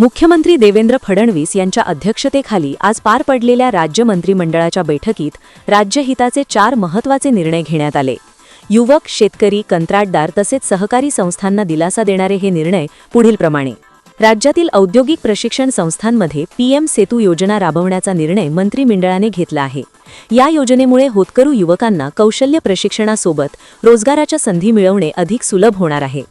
मुख्यमंत्री देवेंद्र फडणवीस यांच्या अध्यक्षतेखाली आज पार पडलेल्या राज्य मंत्रिमंडळाच्या बैठकीत राज्यहिताचे चार महत्त्वाचे निर्णय घेण्यात आले. युवक शेतकरी कंत्राटदार तसेच सहकारी संस्थांना दिलासा देणारे हे निर्णय पुढीलप्रमाणे. राज्यातील औद्योगिक प्रशिक्षण संस्थांमध्ये पीएम सेतू योजना राबवण्याचा निर्णय मंत्रिमंडळाने घेतला आहे. या योजनेमुळे होतकरू युवकांना कौशल्य प्रशिक्षणासोबत रोजगाराच्या संधी मिळवणे अधिक सुलभ होणार आहे.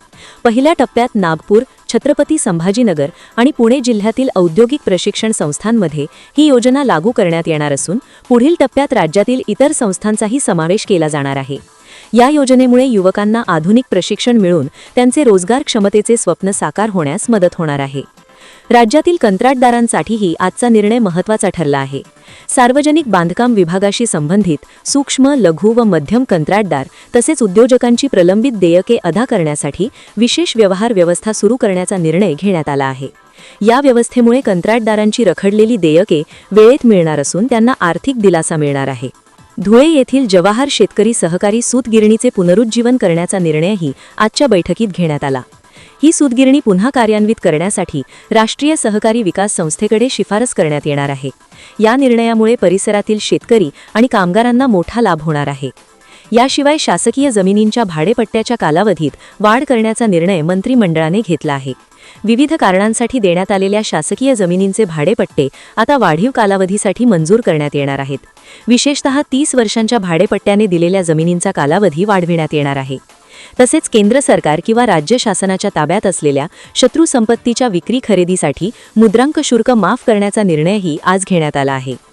पहिल्या टप्प्यात नागपूर छत्रपती संभाजीनगर आणि पुणे जिल्ह्यातील औद्योगिक प्रशिक्षण संस्थांमध्ये ही योजना लागू करण्यात येणार असून पुढील टप्प्यात राज्यातील इतर संस्थांचाही समावेश केला जाणार आहे. या योजनेमुळे युवकांना आधुनिक प्रशिक्षण मिळून त्यांचे रोजगार क्षमतेचे स्वप्न साकार होण्यास मदत होणार आहे. राज्यातील कंत्राटदारांसाठीही आजचा निर्णय महत्त्वाचा ठरला आहे. सार्वजनिक बांधकाम विभागाशी संबंधित सूक्ष्म लघु व मध्यम कंत्राटदार तसेच उद्योजकांची प्रलंबित देयके अदा करण्यासाठी विशेष व्यवहार व्यवस्था सुरू करण्याचा निर्णय घेण्यात आला आहे. या व्यवस्थेमुळे कंत्राटदारांची रखडलेली देयके वेळेत मिळणार असून त्यांना आर्थिक दिलासा मिळणार आहे. धुळे येथील जवाहर शेतकरी सहकारी सूतगिरणीचे पुनरुज्जीवन करण्याचा निर्णयही आजच्या बैठकीत घेण्यात आला. ही सूतगिरणी पुन्हा कार्यान्वित करण्यासाठी राष्ट्रीय सहकारी विकास संस्थेकडे शिफारस करण्यात येणार आहे. या निर्णयामुळे परिसरातील शेतकरी आणि कामगारांना मोठा लाभ होणार आहे. याशिवाय शासकीय जमिनींच्या भाडेपट्ट्याच्या कालावधीत वाढ करण्याचा निर्णय मंत्रिमंडळाने घेतला आहे. विविध कारणांसाठी देण्यात आलेल्या शासकीय जमिनींचे भाडेपट्टे आता वाढीव कालावधीसाठी मंजूर करण्यात येणार आहेत. विशेषतः तीस वर्षांच्या भाडेपट्ट्याने दिलेल्या जमिनींचा कालावधी वाढविण्यात येणार आहे. तसेच केंद्र सरकार किंवा राज्य शासनाच्या ताब्यात असलेल्या शत्रू संपत्तीच्या विक्री खरेदीसाठी मुद्रांक शुल्क माफ करण्याचा निर्णयही आज घेण्यात आला आहे.